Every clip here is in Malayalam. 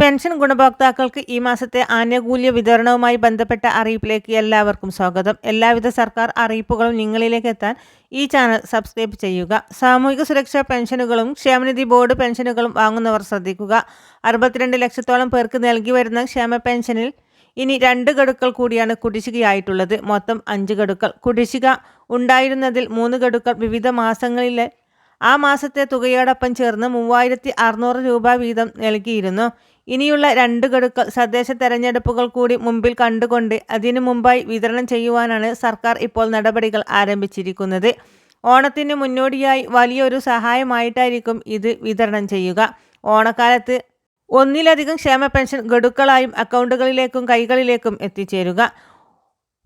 പെൻഷൻ ഗുണഭോക്താക്കൾക്ക് ഈ മാസത്തെ ആനുകൂല്യ വിതരണവുമായി ബന്ധപ്പെട്ട അറിയിപ്പിലേക്ക് എല്ലാവർക്കും സ്വാഗതം. എല്ലാവിധ സർക്കാർ അറിയിപ്പുകളും നിങ്ങളിലേക്ക് എത്താൻ ഈ ചാനൽ സബ്സ്ക്രൈബ് ചെയ്യുക. സാമൂഹിക സുരക്ഷാ പെൻഷനുകളും ക്ഷേമനിധി ബോർഡ് പെൻഷനുകളും വാങ്ങുന്നവർ ശ്രദ്ധിക്കുക. അറുപത്തിരണ്ട് ലക്ഷത്തോളം പേർക്ക് നൽകി വരുന്ന ക്ഷേമ പെൻഷനിൽ ഇനി രണ്ട് ഗഡുക്കൾ കൂടിയാണ് കുടിശ്ശികയായിട്ടുള്ളത്. മൊത്തം അഞ്ച് ഗഡുക്കൾ. കുടിശ്ശിക ഉണ്ടായിരുന്നതിൽ മൂന്ന് ഗഡുക്കൾ വിവിധ മാസങ്ങളിലെ ആ മാസത്തെ തുകയോടൊപ്പം ചേർന്ന് മൂവായിരത്തി അറുന്നൂറ് രൂപ വീതം നൽകിയിരുന്നു. ഇനിയുള്ള രണ്ട് ഗഡുക്കൾ തദ്ദേശ തെരഞ്ഞെടുപ്പുകൾ കൂടി മുമ്പിൽ കണ്ടുകൊണ്ട് അതിനു മുമ്പായി വിതരണം ചെയ്യുവാനാണ് സർക്കാർ ഇപ്പോൾ നടപടികൾ ആരംഭിച്ചിരിക്കുന്നത്. ഓണത്തിന് മുന്നോടിയായി വലിയൊരു സഹായമായിട്ടായിരിക്കും ഇത് വിതരണം ചെയ്യുക. ഓണക്കാലത്ത് ഒന്നിലധികം ക്ഷേമ പെൻഷൻ ഗഡുക്കളായും അക്കൗണ്ടുകളിലേക്കും കൈകളിലേക്കും എത്തിച്ചേരുക.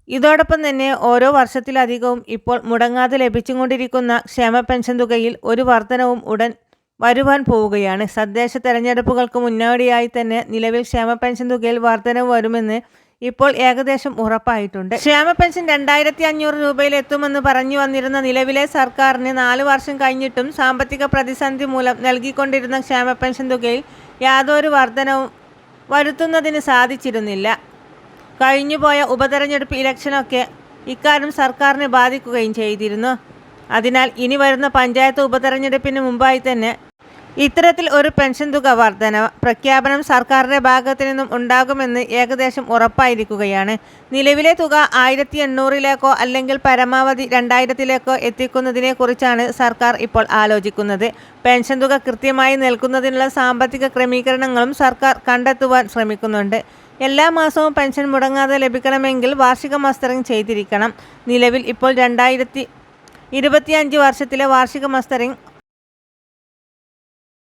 ഇതോടൊപ്പം തന്നെ ഓരോ വർഷത്തിലധികവും ഇപ്പോൾ മുടങ്ങാതെ ലഭിച്ചുകൊണ്ടിരിക്കുന്ന ക്ഷേമ പെൻഷൻ തുകയിൽ ഒരു വർധനവും ഉടൻ വരുവാൻ പോവുകയാണ്. തദ്ദേശ തെരഞ്ഞെടുപ്പുകൾക്ക് മുന്നോടിയായി തന്നെ നിലവിൽ ക്ഷേമ പെൻഷൻ തുകയിൽ വർധനവ് വരുമെന്ന് ഇപ്പോൾ ഏകദേശം ഉറപ്പായിട്ടുണ്ട്. ക്ഷേമ പെൻഷൻ രണ്ടായിരത്തി അഞ്ഞൂറ് രൂപയിൽ എത്തുമെന്ന് പറഞ്ഞു വന്നിരുന്ന നിലവിലെ സർക്കാരിന് നാല് വർഷം കഴിഞ്ഞിട്ടും സാമ്പത്തിക പ്രതിസന്ധി മൂലം നൽകിക്കൊണ്ടിരുന്ന ക്ഷേമ പെൻഷൻ തുകയിൽ യാതൊരു വർധനവും വരുത്തുന്നതിന് സാധിച്ചിരുന്നില്ല. കഴിഞ്ഞുപോയ ഉപതെരഞ്ഞെടുപ്പ് ഇലക്ഷനൊക്കെ ഇക്കാര്യം സർക്കാരിനെ ബാധിക്കുകയും ചെയ്തിരുന്നു. അതിനാൽ ഇനി വരുന്ന പഞ്ചായത്ത് ഉപതെരഞ്ഞെടുപ്പിന് മുമ്പായി തന്നെ ഇത്തരത്തിൽ ഒരു പെൻഷൻ തുക വർധന പ്രഖ്യാപനം സർക്കാരിന്റെ ഭാഗത്തു നിന്നും ഉണ്ടാകുമെന്ന് ഏകദേശം ഉറപ്പായിരിക്കുകയാണ്. നിലവിലെ തുക ആയിരത്തി എണ്ണൂറിലേക്കോ അല്ലെങ്കിൽ പരമാവധി രണ്ടായിരത്തിലേക്കോ എത്തിക്കുന്നതിനെക്കുറിച്ചാണ് സർക്കാർ ഇപ്പോൾ ആലോചിക്കുന്നത്. പെൻഷൻ തുക കൃത്യമായി നൽകുന്നതിനുള്ള സാമ്പത്തിക ക്രമീകരണങ്ങളും സർക്കാർ കണ്ടെത്തുവാൻ ശ്രമിക്കുന്നുണ്ട്. എല്ലാ മാസവും പെൻഷൻ മുടങ്ങാതെ ലഭിക്കണമെങ്കിൽ വാർഷിക മസ്റ്ററിംഗ് ചെയ്തിരിക്കണം. നിലവിൽ ഇപ്പോൾ രണ്ടായിരത്തി ഇരുപത്തിയഞ്ച് വർഷത്തിലെ വാർഷിക മസ്റ്ററിംഗ്